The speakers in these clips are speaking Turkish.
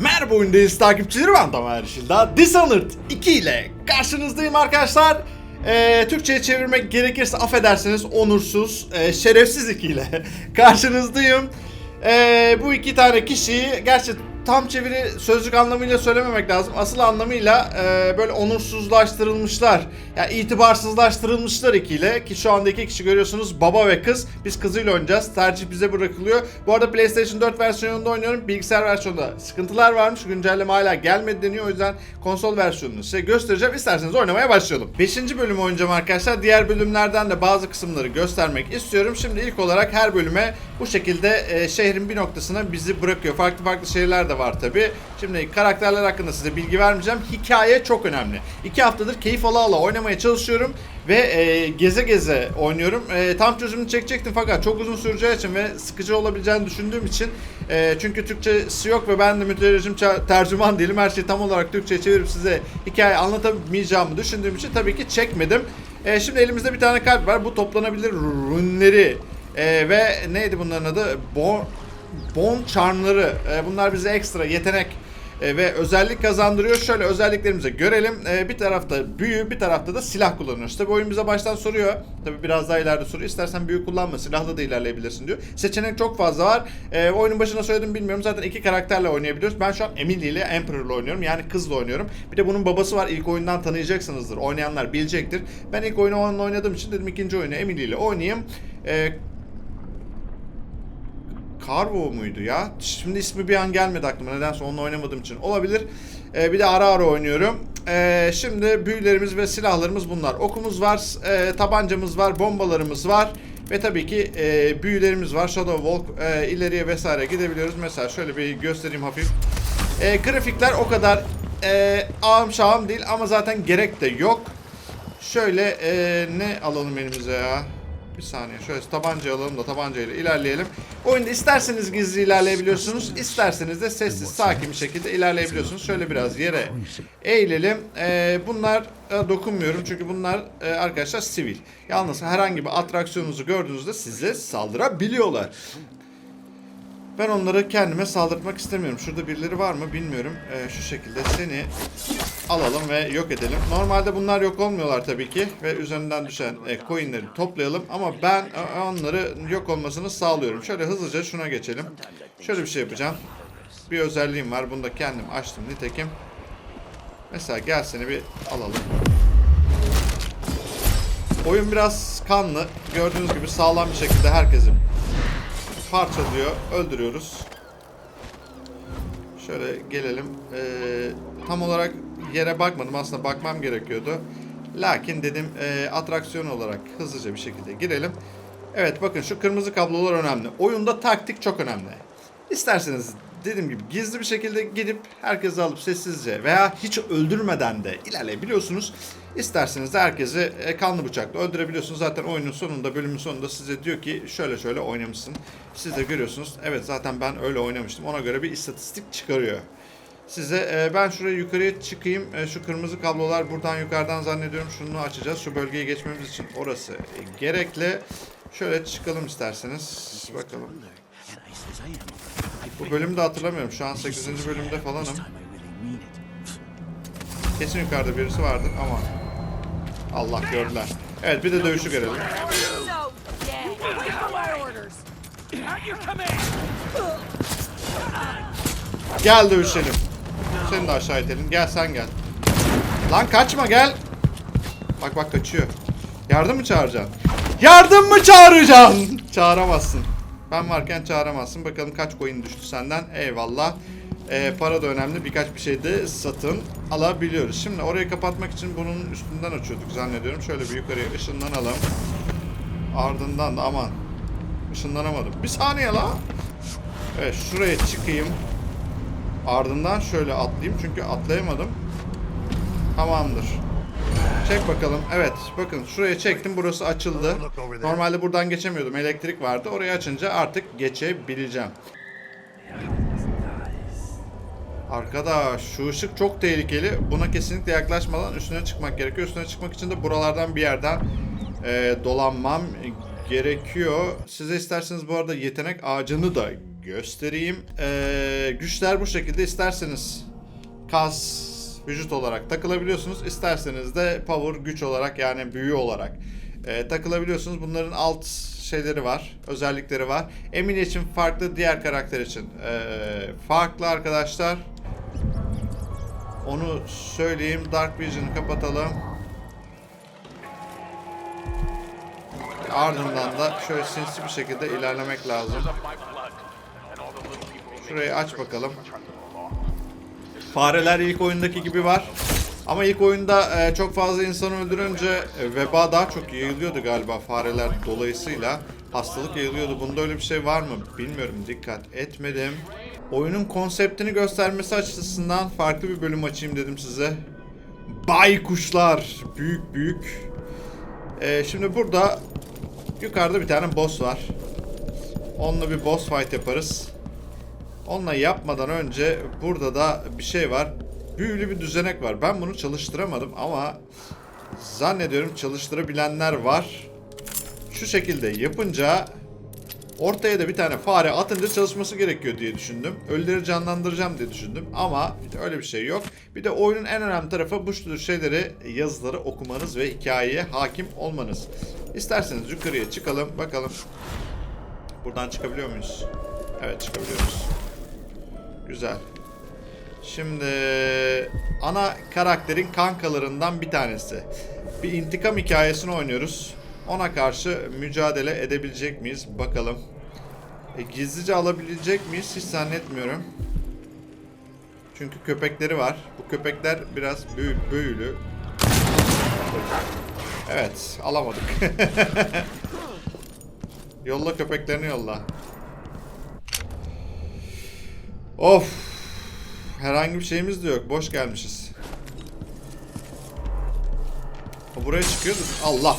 Merhaba oyundayız takipçileri ben Tamer Yeşilda. Dishonored 2 ile karşınızdayım arkadaşlar. Ee, Türkçe'ye çevirmek gerekirse affedersiniz onursuz, e, şerefsiz 2 ile karşınızdayım. Ee, bu iki tane kişiyi gerçi tam çeviri sözlük anlamıyla söylememek lazım. Asıl anlamıyla e, böyle onursuzlaştırılmışlar. Yani itibarsızlaştırılmışlar ikiyle ki şu anda iki kişi görüyorsunuz baba ve kız. Biz kızıyla oynayacağız. Tercih bize bırakılıyor. Bu arada PlayStation 4 versiyonunda oynuyorum. Bilgisayar versiyonunda sıkıntılar varmış. Güncelleme hala gelmedi deniyor. O yüzden konsol versiyonunu size göstereceğim. İsterseniz oynamaya başlayalım. 5. bölümü oynayacağım arkadaşlar. Diğer bölümlerden de bazı kısımları göstermek istiyorum. Şimdi ilk olarak her bölüme bu şekilde e, şehrin bir noktasına bizi bırakıyor. Farklı farklı şehirler de var tabi. Şimdi karakterler hakkında size bilgi vermeyeceğim. Hikaye çok önemli. İki haftadır keyif ala ala oynamaya çalışıyorum ve e, geze geze oynuyorum. E, tam çözümünü çekecektim fakat çok uzun süreceği için ve sıkıcı olabileceğini düşündüğüm için e, çünkü Türkçesi yok ve ben de mütercim tercüman değilim. Her şeyi tam olarak Türkçe'ye çevirip size hikaye anlatamayacağımı düşündüğüm için tabii ki çekmedim. E, şimdi elimizde bir tane kalp var. Bu toplanabilir rünleri e, ve neydi bunların adı? Bon, bon charmları. E, bunlar bize ekstra yetenek e, ve özellik kazandırıyor. Şöyle özelliklerimizi görelim. E, bir tarafta büyü, bir tarafta da silah kullanıyoruz. Tabi oyun bize baştan soruyor. Tabi biraz daha ileride soruyor. İstersen büyü kullanma, silahla da ilerleyebilirsin diyor. Seçenek çok fazla var. E, oyunun başına söyledim bilmiyorum. Zaten iki karakterle oynayabiliyoruz. Ben şu an Emily ile Emperor'la oynuyorum. Yani kızla oynuyorum. Bir de bunun babası var. İlk oyundan tanıyacaksınızdır. Oynayanlar bilecektir. Ben ilk oyunu onunla oynadığım için dedim ikinci oyunu Emily ile oynayayım. E, Carvo muydu ya? Şimdi ismi bir an gelmedi aklıma. Nedense onunla oynamadığım için olabilir. Ee, bir de ara ara oynuyorum. Ee, şimdi büyülerimiz ve silahlarımız bunlar. Okumuz var, e, tabancamız var, bombalarımız var. Ve tabii ki e, büyülerimiz var. Shadow Walk e, ileriye vesaire gidebiliyoruz. Mesela şöyle bir göstereyim hafif. E, grafikler o kadar e, ağım şahım değil ama zaten gerek de yok. Şöyle e, ne alalım elimize ya? Bir saniye şöyle tabanca alalım da tabancayla ilerleyelim. Oyunda isterseniz gizli ilerleyebiliyorsunuz. isterseniz de sessiz sakin bir şekilde ilerleyebiliyorsunuz. Şöyle biraz yere eğilelim. Ee, bunlar e, dokunmuyorum çünkü bunlar e, arkadaşlar sivil. Yalnız herhangi bir atraksiyonunuzu gördüğünüzde size saldırabiliyorlar. Ben onları kendime saldırtmak istemiyorum. Şurada birileri var mı bilmiyorum. Ee, şu şekilde seni alalım ve yok edelim. Normalde bunlar yok olmuyorlar tabii ki ve üzerinden düşen e, coinleri toplayalım ama ben e, onları yok olmasını sağlıyorum. Şöyle hızlıca şuna geçelim. Şöyle bir şey yapacağım. Bir özelliğim var. Bunu da kendim açtım nitekim. Mesela gel seni bir alalım. Oyun biraz kanlı. Gördüğünüz gibi sağlam bir şekilde herkesi parçalıyor, öldürüyoruz. Şöyle gelelim. Ee, tam olarak yere bakmadım. Aslında bakmam gerekiyordu. Lakin dedim e, atraksiyon olarak hızlıca bir şekilde girelim. Evet bakın şu kırmızı kablolar önemli. Oyunda taktik çok önemli. İsterseniz dediğim gibi gizli bir şekilde gidip herkesi alıp sessizce veya hiç öldürmeden de ilerleyebiliyorsunuz. İsterseniz de herkesi e, kanlı bıçakla öldürebiliyorsunuz. Zaten oyunun sonunda, bölümün sonunda size diyor ki şöyle şöyle oynamışsın. Siz de görüyorsunuz. Evet zaten ben öyle oynamıştım. Ona göre bir istatistik çıkarıyor. Size e, ben şuraya yukarıya çıkayım. E, şu kırmızı kablolar buradan yukarıdan zannediyorum şunu açacağız. Şu bölgeyi geçmemiz için orası e, gerekli. Şöyle çıkalım isterseniz. Bakalım. Bu bölümü de hatırlamıyorum. Şu an 8. bölümde falanım. Kesin yukarıda birisi vardır ama Allah gördüler. Evet bir de dövüşü görelim. Gel dövüşelim. Seni de aşağı itelim. Gel sen gel. Lan kaçma gel. Bak bak kaçıyor. Yardım mı çağıracaksın? Yardım mı çağıracaksın? Çağıramazsın. Ben varken çağıramazsın. Bakalım kaç coin düştü senden. Eyvallah. Ee, para da önemli. Birkaç bir şey de satın alabiliyoruz. Şimdi orayı kapatmak için bunun üstünden açıyorduk zannediyorum. Şöyle bir yukarıya ışınlanalım. Ardından da aman. Işınlanamadım. Bir saniye la. Evet şuraya çıkayım. Ardından şöyle atlayayım çünkü atlayamadım. Tamamdır. Çek bakalım. Evet bakın şuraya çektim burası açıldı. Normalde buradan geçemiyordum. Elektrik vardı. Orayı açınca artık geçebileceğim. Arkadaş şu ışık çok tehlikeli. Buna kesinlikle yaklaşmadan üstüne çıkmak gerekiyor. Üstüne çıkmak için de buralardan bir yerden e, dolanmam gerekiyor. Size isterseniz bu arada yetenek ağacını da göstereyim. Ee, güçler bu şekilde isterseniz kas vücut olarak takılabiliyorsunuz. İsterseniz de power güç olarak yani büyü olarak e, takılabiliyorsunuz. Bunların alt şeyleri var, özellikleri var. Emily için farklı, diğer karakter için e, farklı arkadaşlar. Onu söyleyeyim. Dark Vision'ı kapatalım. Ardından da şöyle sinsi bir şekilde ilerlemek lazım. Şurayı aç bakalım. Fareler ilk oyundaki gibi var. Ama ilk oyunda e, çok fazla insan öldürünce e, veba daha çok yayılıyordu galiba fareler dolayısıyla. Hastalık yayılıyordu. Bunda öyle bir şey var mı? Bilmiyorum. Dikkat etmedim. Oyunun konseptini göstermesi açısından farklı bir bölüm açayım dedim size. Baykuşlar. Büyük büyük. E, şimdi burada yukarıda bir tane boss var. Onunla bir boss fight yaparız. Onunla yapmadan önce burada da bir şey var. Büyülü bir düzenek var. Ben bunu çalıştıramadım ama zannediyorum çalıştırabilenler var. Şu şekilde yapınca ortaya da bir tane fare atınca çalışması gerekiyor diye düşündüm. Ölüleri canlandıracağım diye düşündüm ama öyle bir şey yok. Bir de oyunun en önemli tarafı bu tür şeyleri, yazıları okumanız ve hikayeye hakim olmanız. İsterseniz yukarıya çıkalım bakalım. Buradan çıkabiliyor muyuz? Evet çıkabiliyoruz. Güzel. Şimdi ana karakterin kankalarından bir tanesi. Bir intikam hikayesini oynuyoruz. Ona karşı mücadele edebilecek miyiz? Bakalım. E, gizlice alabilecek miyiz? Hiç zannetmiyorum. Çünkü köpekleri var. Bu köpekler biraz büyü, büyülü. Evet, alamadık. yolla köpeklerini yolla. Of. Herhangi bir şeyimiz de yok. Boş gelmişiz. O buraya çıkıyordu. Allah.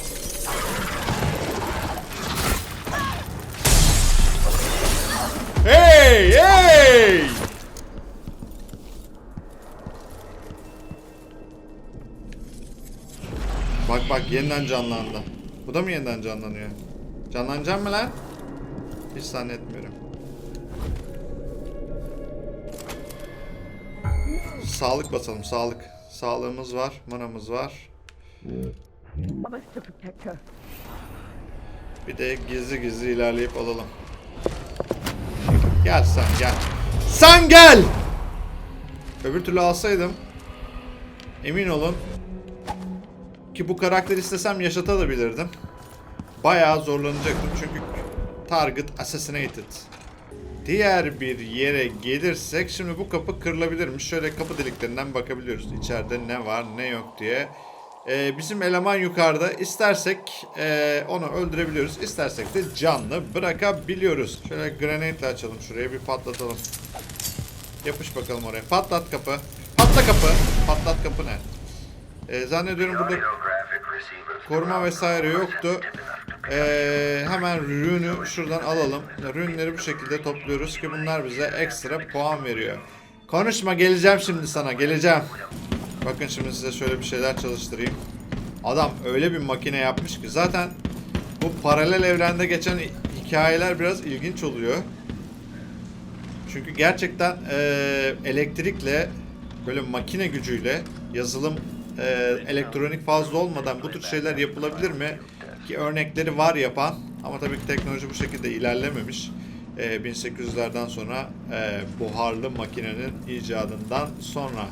Hey! Hey! Bak bak yeniden canlandı. Bu da mı yeniden canlanıyor? Canlanacak mı lan? Hiç zannetmiyorum. Sağlık basalım, sağlık. Sağlığımız var, manamız var. Bir de gizli gizli ilerleyip alalım. Gel sen gel. Sen gel! Öbür türlü alsaydım emin olun ki bu karakteri istesem yaşatabilirdim. Bayağı zorlanacaktım çünkü target assassinated. Diğer bir yere gelirsek şimdi bu kapı kırılabilirmiş. Şöyle kapı deliklerinden bakabiliyoruz. İçeride ne var ne yok diye. Ee, bizim eleman yukarıda. İstersek ee, onu öldürebiliyoruz. İstersek de canlı bırakabiliyoruz. Şöyle granate açalım şuraya bir patlatalım. Yapış bakalım oraya. Patlat kapı. Patla kapı. Patlat kapı ne? Ee, zannediyorum burada koruma vesaire yoktu. Ee, hemen rünü şuradan alalım. Rünleri bu şekilde topluyoruz ki bunlar bize ekstra puan veriyor. Konuşma geleceğim şimdi sana geleceğim. Bakın şimdi size şöyle bir şeyler çalıştırayım. Adam öyle bir makine yapmış ki zaten bu paralel evrende geçen hikayeler biraz ilginç oluyor. Çünkü gerçekten eee, elektrikle böyle makine gücüyle yazılım eee, elektronik fazla olmadan bu tür şeyler yapılabilir mi? Ki örnekleri var yapan ama tabii ki teknoloji bu şekilde ilerlememiş. Eee, 1800'lerden sonra eee, buharlı makinenin icadından sonra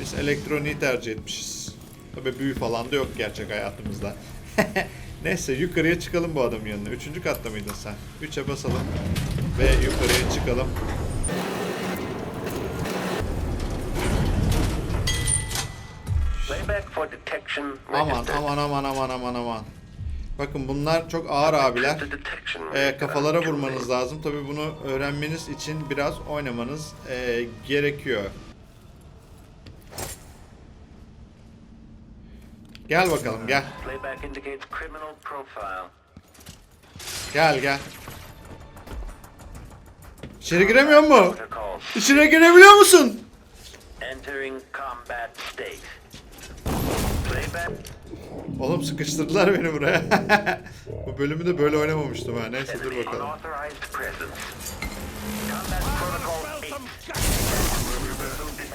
biz elektroniği tercih etmişiz. Tabii büyü falan da yok gerçek hayatımızda. Neyse yukarıya çıkalım bu adamın yanına. Üçüncü katta mıydın sen? Üçe basalım. Ve yukarıya çıkalım. Detection Aman registered. aman aman aman aman aman. Bakın bunlar çok ağır abiler. Registered. kafalara vurmanız lazım. Tabii bunu öğrenmeniz için biraz oynamanız ee, gerekiyor. Gel bakalım gel. Gel gel. İçeri giremiyor mu? İçine girebiliyor musun? Entering combat state. Oğlum sıkıştırdılar beni buraya. Bu bölümü de böyle oynamamıştım ha. Neyse dur bakalım.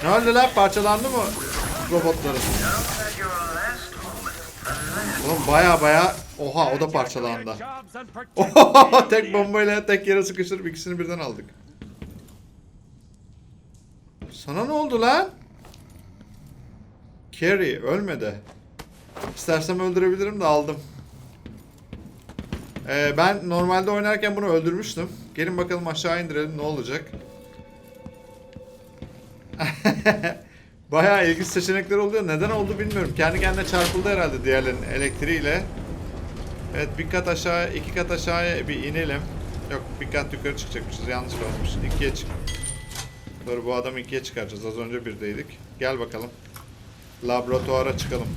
Ne oldu lan? Parçalandı mı robotların? Oğlum baya baya oha o da parçalandı. Tek bombayla tek yere sıkıştırıp ikisini birden aldık. Sana ne oldu lan? Carrie ölmedi. İstersem öldürebilirim de aldım. Ee, ben normalde oynarken bunu öldürmüştüm. Gelin bakalım aşağı indirelim ne olacak. Bayağı ilginç seçenekler oluyor. Neden oldu bilmiyorum. Kendi kendine çarpıldı herhalde diğerlerinin elektriğiyle. Evet bir kat aşağı, iki kat aşağıya bir inelim. Yok bir kat yukarı çıkacakmışız. Yanlış olmuş. İkiye çık. Doğru bu adamı ikiye çıkaracağız. Az önce birdeydik. Gel bakalım. Laboratuvara çıkalım.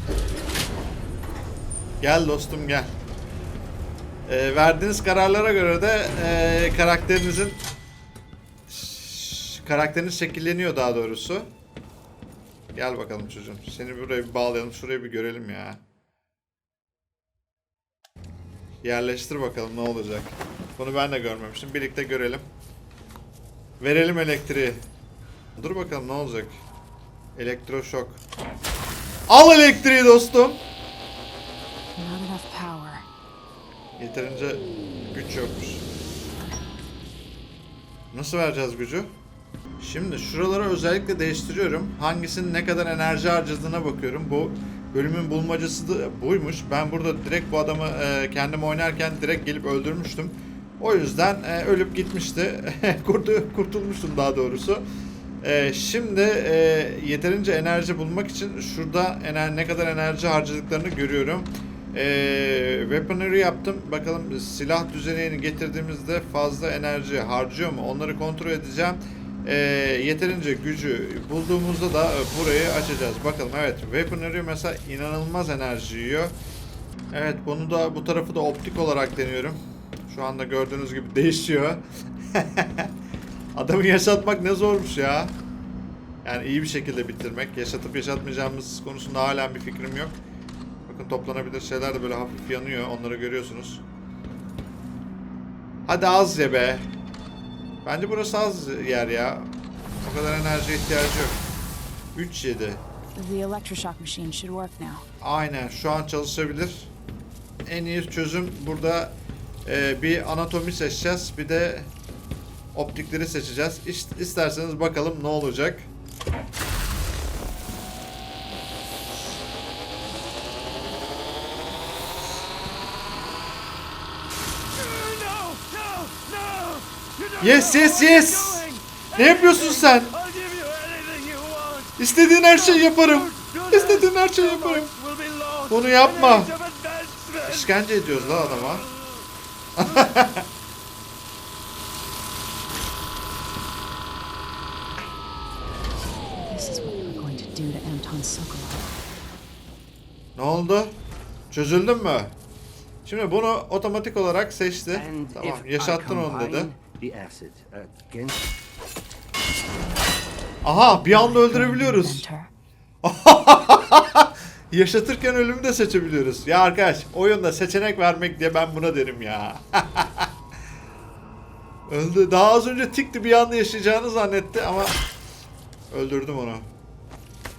Gel dostum gel. Ee, verdiğiniz kararlara göre de ee, karakterinizin karakteriniz şekilleniyor daha doğrusu. Gel bakalım çocuğum. Seni buraya bir bağlayalım. Şurayı bir görelim ya. Yerleştir bakalım ne olacak. Bunu ben de görmemiştim. Birlikte görelim. Verelim elektriği. Dur bakalım ne olacak. Elektroşok. Al elektriği dostum. Yeterince güç yokmuş. Nasıl vereceğiz gücü? Şimdi şuraları özellikle değiştiriyorum. Hangisinin ne kadar enerji harcadığına bakıyorum. Bu bölümün bulmacası da buymuş. Ben burada direkt bu adamı e, kendim oynarken direkt gelip öldürmüştüm. O yüzden e, ölüp gitmişti. Kurtu, kurtulmuştum daha doğrusu. E, şimdi e, yeterince enerji bulmak için şurada ener ne kadar enerji harcadıklarını görüyorum. Ee, weaponry yaptım. Bakalım silah düzenini getirdiğimizde fazla enerji harcıyor mu? Onları kontrol edeceğim. Ee, yeterince gücü bulduğumuzda da e, burayı açacağız. Bakalım evet weaponry mesela inanılmaz enerji yiyor. Evet bunu da bu tarafı da optik olarak deniyorum. Şu anda gördüğünüz gibi değişiyor. Adamı yaşatmak ne zormuş ya. Yani iyi bir şekilde bitirmek. Yaşatıp yaşatmayacağımız konusunda hala bir fikrim yok. Bakın toplanabilir şeyler de böyle hafif yanıyor. Onları görüyorsunuz. Hadi az ye be. Bence burası az yer ya. O kadar enerjiye ihtiyacı yok. 3 yedi. The electroshock machine should work now. Aynen şu an çalışabilir. En iyi çözüm burada e, bir anatomi seçeceğiz. Bir de optikleri seçeceğiz. İst, isterseniz bakalım ne olacak. Yes yes yes. Ne yapıyorsun sen? İstediğin her şeyi yaparım. İstediğin her şeyi yaparım. Bunu yapma. İşkence ediyoruz la adama. This is what we're going to do to Anton Sokolov. Ne oldu? Çözüldün mü? Şimdi bunu otomatik olarak seçti. Tamam, yaşattın onu dedi. Aha, bir anda öldürebiliyoruz. Yaşatırken ölümü de seçebiliyoruz. Ya arkadaş, oyunda seçenek vermek diye ben buna derim ya. Öldü. Daha az önce tikti bir anda yaşayacağını zannetti ama öldürdüm onu.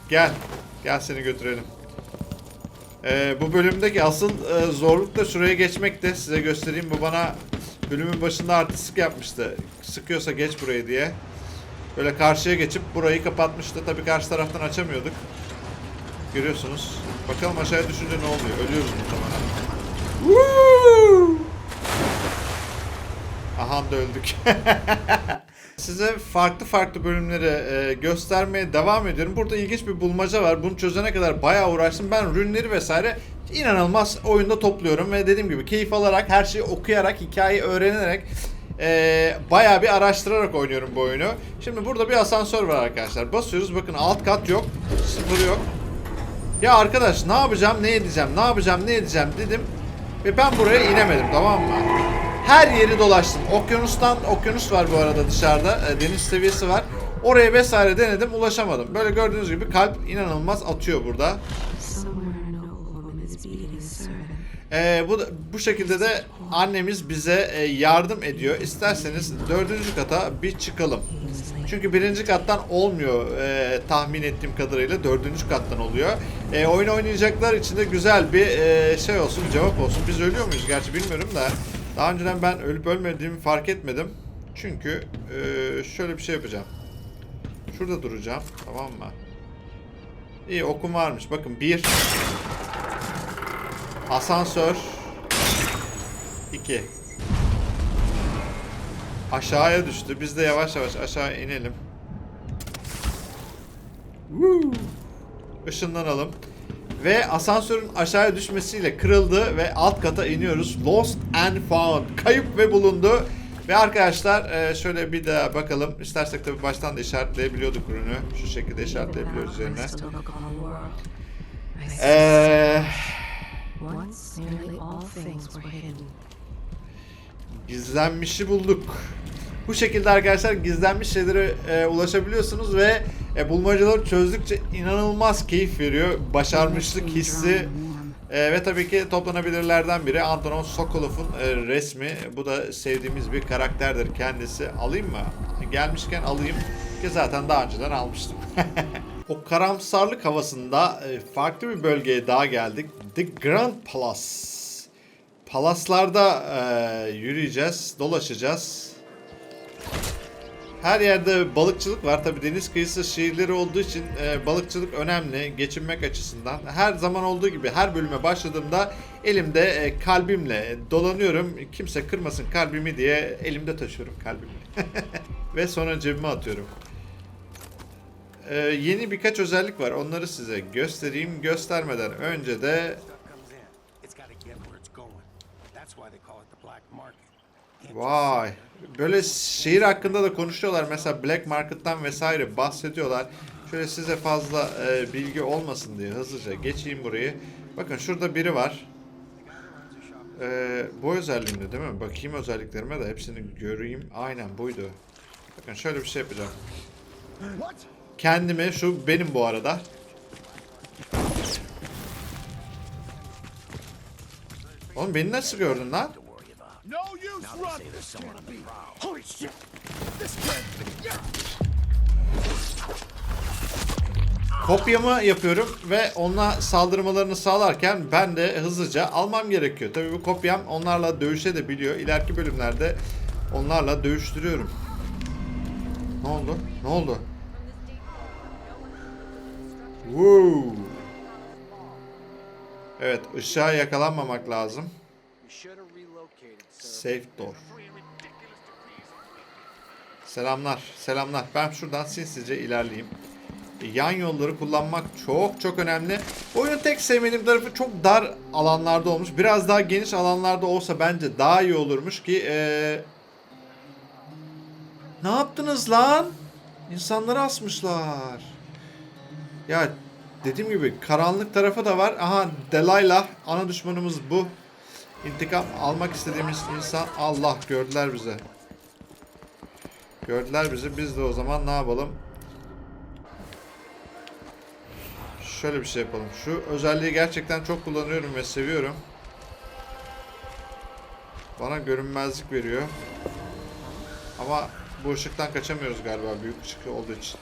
Gel. Gel seni götürelim. Ee, bu bölümdeki asıl e, zorluk da şuraya geçmekte. Size göstereyim. Bu bana bölümün başında artistik yapmıştı. Sıkıyorsa geç burayı diye. Böyle karşıya geçip burayı kapatmıştı. Tabii karşı taraftan açamıyorduk. Görüyorsunuz. Bakalım aşağıya düşünce ne oluyor? Ölüyoruz muhtemelen. Woo! Aha da öldük. Size farklı farklı bölümleri e, göstermeye devam ediyorum. Burada ilginç bir bulmaca var. Bunu çözene kadar bayağı uğraştım. Ben rünleri vesaire inanılmaz oyunda topluyorum ve dediğim gibi keyif alarak, her şeyi okuyarak, hikayeyi öğrenerek e, bayağı bir araştırarak oynuyorum bu oyunu. Şimdi burada bir asansör var arkadaşlar. Basıyoruz. Bakın alt kat yok. Sıfır yok. Ya arkadaş ne yapacağım ne edeceğim ne yapacağım ne edeceğim dedim ve ben buraya inemedim tamam mı? Her yeri dolaştım. Okyanustan okyanus var bu arada dışarıda. e, Deniz seviyesi var. Oraya vesaire denedim ulaşamadım. Böyle gördüğünüz gibi kalp inanılmaz atıyor burada. Ee, bu bu şekilde de annemiz bize e, yardım ediyor. İsterseniz dördüncü kata bir çıkalım. Çünkü birinci kattan olmuyor e, tahmin ettiğim kadarıyla dördüncü kattan oluyor. E, oyun oynayacaklar için de güzel bir e, şey olsun, cevap olsun. Biz ölüyor muyuz gerçi bilmiyorum da. Daha önceden ben ölüp ölmediğimi fark etmedim. Çünkü e, şöyle bir şey yapacağım. Şurada duracağım. Tamam mı? İyi okum varmış. Bakın bir. Asansör. 2. Aşağıya düştü. Biz de yavaş yavaş aşağı inelim. Woo! Işınlanalım. Ve asansörün aşağıya düşmesiyle kırıldı ve alt kata iniyoruz. Lost and found. Kayıp ve bulundu. Ve arkadaşlar e, şöyle bir daha bakalım. İstersek tabii baştan da işaretleyebiliyorduk ürünü. Şu şekilde işaretleyebiliyoruz üzerine. Eee... Gizlenmişi bulduk. Bu şekilde arkadaşlar gizlenmiş şeylere e, ulaşabiliyorsunuz ve e, bulmacaları çözdükçe inanılmaz keyif veriyor. Başarmışlık hissi e, ve tabii ki toplanabilirlerden biri Antonon Sokolov'un e, resmi. Bu da sevdiğimiz bir karakterdir kendisi. Alayım mı? Gelmişken alayım ki zaten daha önceden almıştım. o karamsarlık havasında e, farklı bir bölgeye daha geldik. The Grand Palace. Palaslarda eee, yürüyeceğiz, dolaşacağız. Her yerde balıkçılık var. Tabi deniz kıyısı şehirleri olduğu için eee, balıkçılık önemli geçinmek açısından. Her zaman olduğu gibi her bölüme başladığımda elimde eee, kalbimle dolanıyorum. Kimse kırmasın kalbimi diye elimde taşıyorum kalbimi. Ve sonra cebime atıyorum. Eee, yeni birkaç özellik var. Onları size göstereyim. Göstermeden önce de market. Vay. Böyle şehir hakkında da konuşuyorlar. Mesela Black Market'tan vesaire bahsediyorlar. Şöyle size fazla e, bilgi olmasın diye hızlıca geçeyim burayı. Bakın şurada biri var. E, bu özelliğimde değil mi? Bakayım özelliklerime de hepsini göreyim. Aynen buydu. Bakın şöyle bir şey yapacağım. Kendimi şu benim bu arada. Oğlum beni nasıl gördün lan? No use running. Holy shit! This can't. kopyamı yapıyorum ve onunla saldırmalarını sağlarken ben de hızlıca almam gerekiyor. Tabii bu kopyam onlarla dövüşe de biliyor. İleriki bölümlerde onlarla dövüştürüyorum. Ne oldu? Ne oldu? Woo. Evet, ışığa yakalanmamak lazım. Safe door. Selamlar, selamlar. Ben şuradan sinsice ilerleyeyim. Yan yolları kullanmak çok çok önemli. Oyunun tek sevmediğim tarafı çok dar alanlarda olmuş. Biraz daha geniş alanlarda olsa bence daha iyi olurmuş ki eee, Ne yaptınız lan? İnsanları asmışlar. Ya dediğim gibi karanlık tarafı da var. Aha Delilah ana düşmanımız bu. İntikam almak istediğimiz insan Allah gördüler bizi. Gördüler bizi. Biz de o zaman ne yapalım? Şöyle bir şey yapalım. Şu özelliği gerçekten çok kullanıyorum ve seviyorum. Bana görünmezlik veriyor. Ama bu ışıktan kaçamıyoruz galiba büyük ışık olduğu için.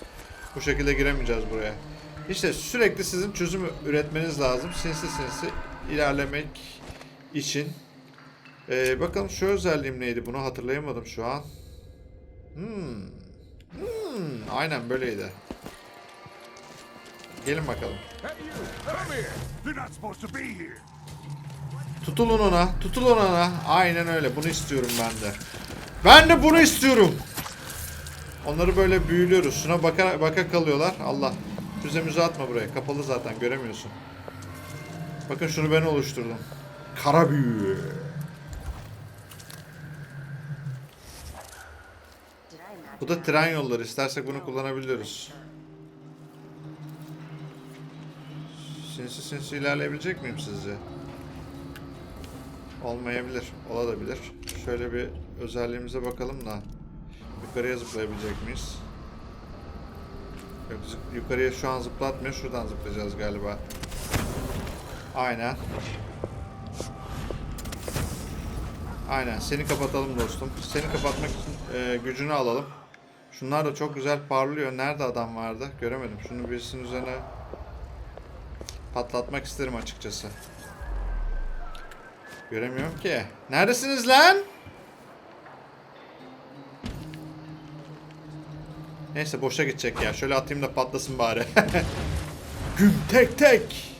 Bu şekilde giremeyeceğiz buraya. İşte sürekli sizin çözüm üretmeniz lazım. Sinsi sinsi ilerlemek için. Ee, bakalım şu özelliğim neydi? Bunu hatırlayamadım şu an. Hmm. Hmm. Aynen böyleydi. Gelin bakalım. Tutulun ona. Tutulun ona. Aynen öyle. Bunu istiyorum ben de. Ben de bunu istiyorum. Onları böyle büyülüyoruz. Şuna baka, baka kalıyorlar. Allah. Füze müze atma buraya. Kapalı zaten. Göremiyorsun. Bakın şunu ben oluşturdum. Kara büyü. Bu da tren yolları. İstersek bunu kullanabiliyoruz. Sinsi sinsi ilerleyebilecek miyim sizce? Olmayabilir. Olabilir. Şöyle bir özelliğimize bakalım da. Yukarıya zıplayabilecek miyiz? Yok, yukarıya şu an zıplatmıyor. Şuradan zıplayacağız galiba. Aynen. Aynen. Seni kapatalım dostum. Seni kapatmak için e, gücünü alalım. Şunlar da çok güzel parlıyor. Nerede adam vardı? Göremedim. Şunu birisinin üzerine patlatmak isterim açıkçası. Göremiyorum ki. Neredesiniz lan? Neyse boşa gidecek ya. Şöyle atayım da patlasın bari. Güm tek tek.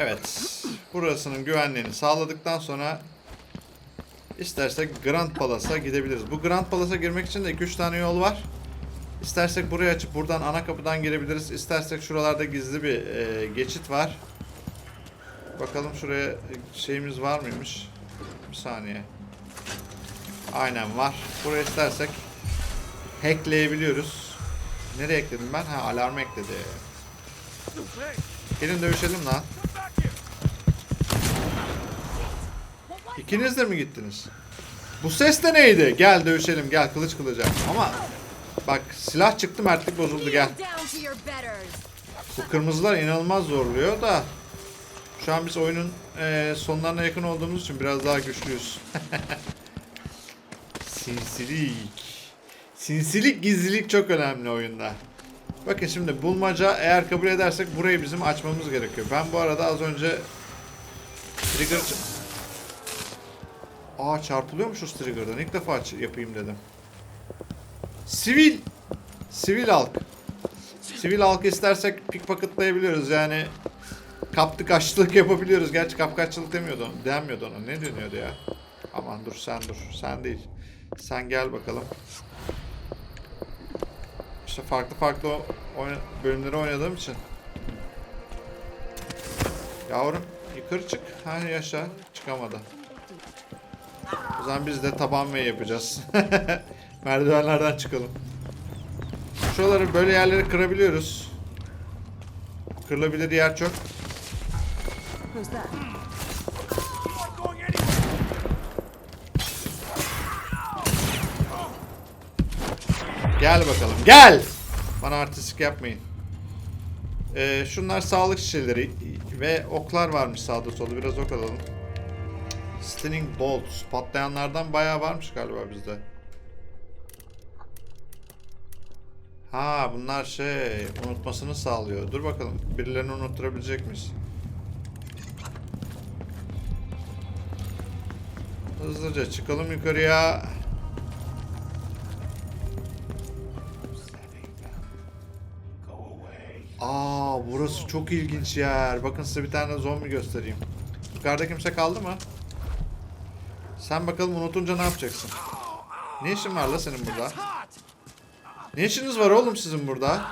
Evet. Burasının güvenliğini sağladıktan sonra istersek Grand Palace'a gidebiliriz. Bu Grand Palace'a girmek için de 2-3 tane yol var. İstersek burayı açıp buradan ana kapıdan girebiliriz. İstersek şuralarda gizli bir e, geçit var. Bakalım şuraya şeyimiz var mıymış? Bir saniye. Aynen var. Buraya istersek hackleyebiliyoruz. Nereye ekledim ben? Ha alarmı ekledi. Gelin dövüşelim lan. İkiniz de mi gittiniz? Bu ses de neydi? Gel dövüşelim gel kılıç kılıca. Ama bak silah çıktı mertlik bozuldu gel. Bu kırmızılar inanılmaz zorluyor da şu an biz oyunun eee, sonlarına yakın olduğumuz için biraz daha güçlüyüz. Sinsilik. Sinsilik, gizlilik çok önemli oyunda. Bakın şimdi bulmaca eğer kabul edersek burayı bizim açmamız gerekiyor. Ben bu arada az önce trigger Aa çarpılıyormuşuz trigger'dan. İlk defa yapayım dedim. Sivil. Sivil halk. Sivil halk istersek pickpocketlayabiliyoruz yani. Kaptı kaççılık yapabiliyoruz. Gerçi kapkaççılık demiyordu. Denmiyordu ona. Ne deniyordu ya? Aman dur sen dur. Sen değil. Sen gel bakalım. İşte farklı farklı oyna- bölümleri oynadığım için. Yavrum yukarı çık. Ha yaşa. Çıkamadı. O zaman biz de taban ve yapacağız. Merdivenlerden çıkalım. Şuraları böyle yerleri kırabiliyoruz. Kırılabilir yer çok. Gel bakalım gel. Bana artistik yapmayın. Ee, şunlar sağlık şişeleri ve oklar varmış sağda solda biraz ok alalım. Stunning bolts patlayanlardan bayağı varmış galiba bizde. Ha bunlar şey unutmasını sağlıyor. Dur bakalım birilerini unutturabilecek miyiz? Hızlıca çıkalım yukarıya. Aa burası çok ilginç yer. Bakın size bir tane zombi göstereyim. Yukarıda kimse kaldı mı? Sen bakalım unutunca ne yapacaksın? Ne işin var la senin burada? Ne işiniz var oğlum sizin burada?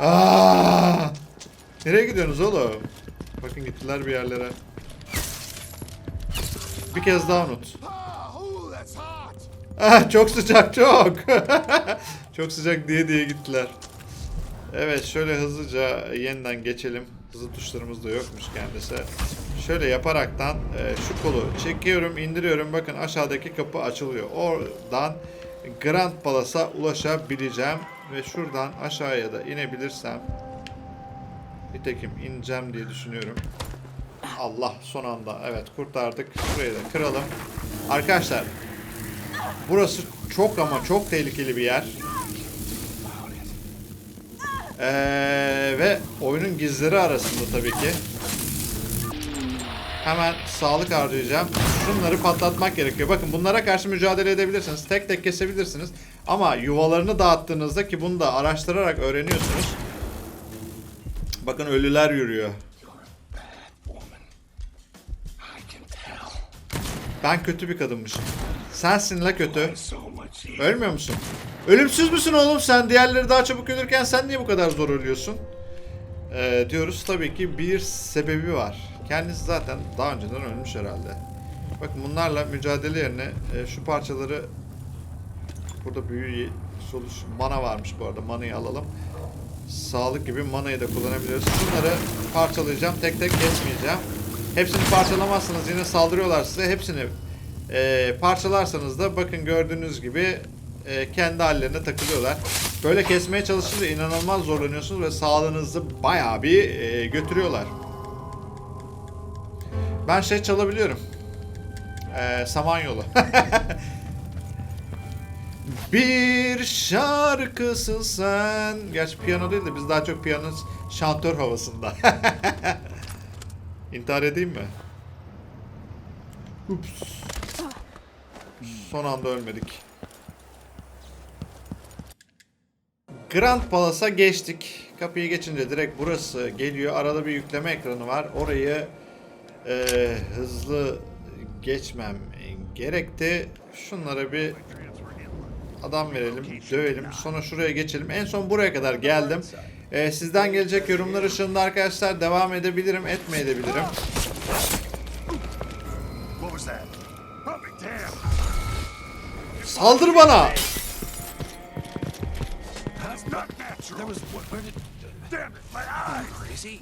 Aa! Nereye gidiyorsunuz oğlum? Bakın gittiler bir yerlere. Bir kez daha unut. Ah, çok sıcak çok. çok sıcak diye diye gittiler. Evet şöyle hızlıca yeniden geçelim. Hızlı tuşlarımız da yokmuş kendisi. Şöyle yaparaktan e, şu kolu çekiyorum, indiriyorum. Bakın aşağıdaki kapı açılıyor. Oradan Grand Palace'a ulaşabileceğim. Ve şuradan aşağıya da inebilirsem nitekim ineceğim diye düşünüyorum. Allah son anda evet kurtardık. Şurayı da kıralım. Arkadaşlar burası çok ama çok tehlikeli bir yer. Ee, ve oyunun gizleri arasında tabii ki. Hemen sağlık harcayacağım. Şunları patlatmak gerekiyor. Bakın bunlara karşı mücadele edebilirsiniz. Tek tek kesebilirsiniz. Ama yuvalarını dağıttığınızda ki bunu da araştırarak öğreniyorsunuz. Bakın ölüler yürüyor. Ben kötü bir kadınmışım. Sensin la kötü. Ölmüyor musun? Ölümsüz müsün oğlum sen? Diğerleri daha çabuk ölürken sen niye bu kadar zor ölüyorsun? Ee, diyoruz tabii ki bir sebebi var. Kendisi zaten daha önceden ölmüş herhalde. Bakın bunlarla mücadele yerine e, şu parçaları burada büyü soluş mana varmış bu arada. Manayı alalım. Sağlık gibi manayı da kullanabiliyoruz. Şunları parçalayacağım. Tek tek kesmeyeceğim. Hepsini parçalamazsanız yine saldırıyorlar size. Hepsini e, parçalarsanız da bakın gördüğünüz gibi e, kendi hallerine takılıyorlar. Böyle kesmeye çalışınca inanılmaz zorlanıyorsunuz ve sağlığınızı bayağı bir e, götürüyorlar. Ben şey çalabiliyorum. Ee, Samanyolu. Bir şarkısın sen. Gerçi piyano değil de biz daha çok piyano şantör havasında. İntihar edeyim mi? Ups. Son anda ölmedik. Grand Palace'a geçtik. Kapıyı geçince direkt burası geliyor. Arada bir yükleme ekranı var. Orayı e, hızlı geçmem gerekti. Şunlara bir adam verelim, dövelim. Sonra şuraya geçelim. En son buraya kadar geldim. E, sizden gelecek yorumlar ışığında arkadaşlar devam edebilirim, etmeyebilirim. Saldır bana! There was what? Where did? Damn it, my eyes! Crazy.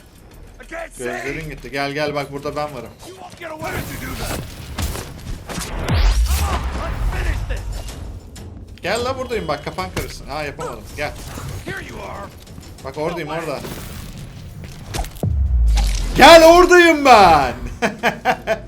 Gözlerin gitti. Gel gel bak burada ben varım. Gel la buradayım bak kafan karışsın. Ha yapamadım. Gel. Bak oradayım orada. Gel oradayım ben.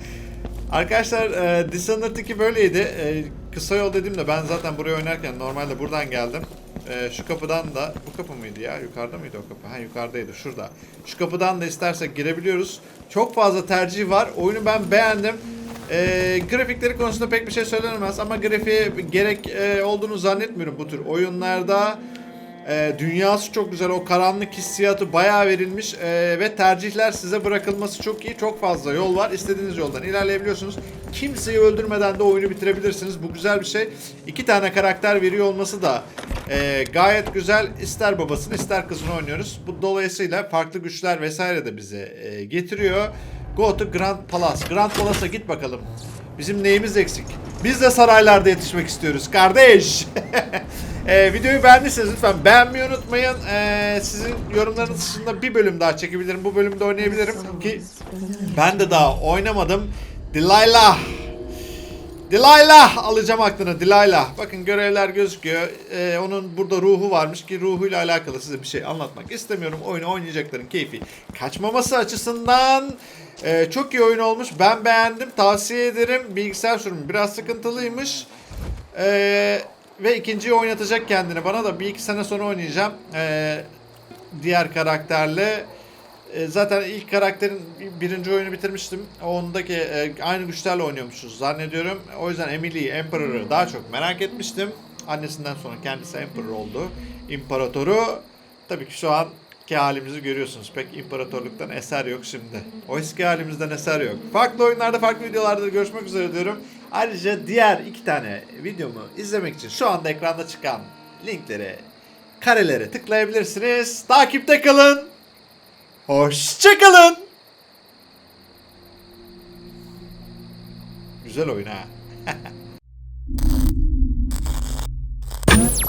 Arkadaşlar e, Dishonored 2 böyleydi. E, kısa yol dediğimde ben zaten buraya oynarken normalde buradan geldim. E, şu kapıdan da bu kapı mıydı ya? Yukarıda mıydı o kapı? Ha yukarıdaydı şurada. Şu kapıdan da istersek girebiliyoruz. Çok fazla tercih var. Oyunu ben beğendim. E, grafikleri konusunda pek bir şey söylenemez ama grafiğe gerek e, olduğunu zannetmiyorum bu tür oyunlarda. E, dünyası çok güzel. O karanlık hissiyatı bayağı verilmiş E, ve tercihler size bırakılması çok iyi. Çok fazla yol var. İstediğiniz yoldan ilerleyebiliyorsunuz. Kimseyi öldürmeden de oyunu bitirebilirsiniz. Bu güzel bir şey. İki tane karakter veriyor olması da e, gayet güzel. İster babasını ister kızını oynuyoruz. Bu dolayısıyla farklı güçler vesaire de bize e, getiriyor. Go to Grand Palace. Grand Palace'a git bakalım. Bizim neyimiz eksik? Biz de saraylarda yetişmek istiyoruz kardeş. Ee, videoyu beğendiyseniz lütfen beğenmeyi unutmayın. Ee, sizin yorumlarınız dışında bir bölüm daha çekebilirim. Bu bölümde oynayabilirim ki ben de daha oynamadım. Delilah. Delilah alacağım aklına Delilah. Bakın görevler gözüküyor. Ee, onun burada ruhu varmış ki ruhuyla alakalı size bir şey anlatmak istemiyorum. Oyunu oynayacakların keyfi kaçmaması açısından e, çok iyi oyun olmuş. Ben beğendim. Tavsiye ederim. Bilgisayar sürümü biraz sıkıntılıymış. Ee, ve ikinciyi oynatacak kendini. Bana da bir iki sene sonra oynayacağım. Ee, diğer karakterle. Ee, zaten ilk karakterin birinci oyunu bitirmiştim. Ondaki e, aynı güçlerle oynuyormuşuz zannediyorum. O yüzden Emily'yi, Emperor'ı daha çok merak etmiştim. Annesinden sonra kendisi Emperor oldu. İmparatoru. Tabii ki şu anki halimizi görüyorsunuz. Pek imparatorluktan eser yok şimdi. O eski halimizden eser yok. Farklı oyunlarda, farklı videolarda görüşmek üzere diyorum. Ayrıca diğer iki tane videomu izlemek için şu anda ekranda çıkan linklere, karelere tıklayabilirsiniz. Takipte kalın. Hoşçakalın. Güzel oyun ha.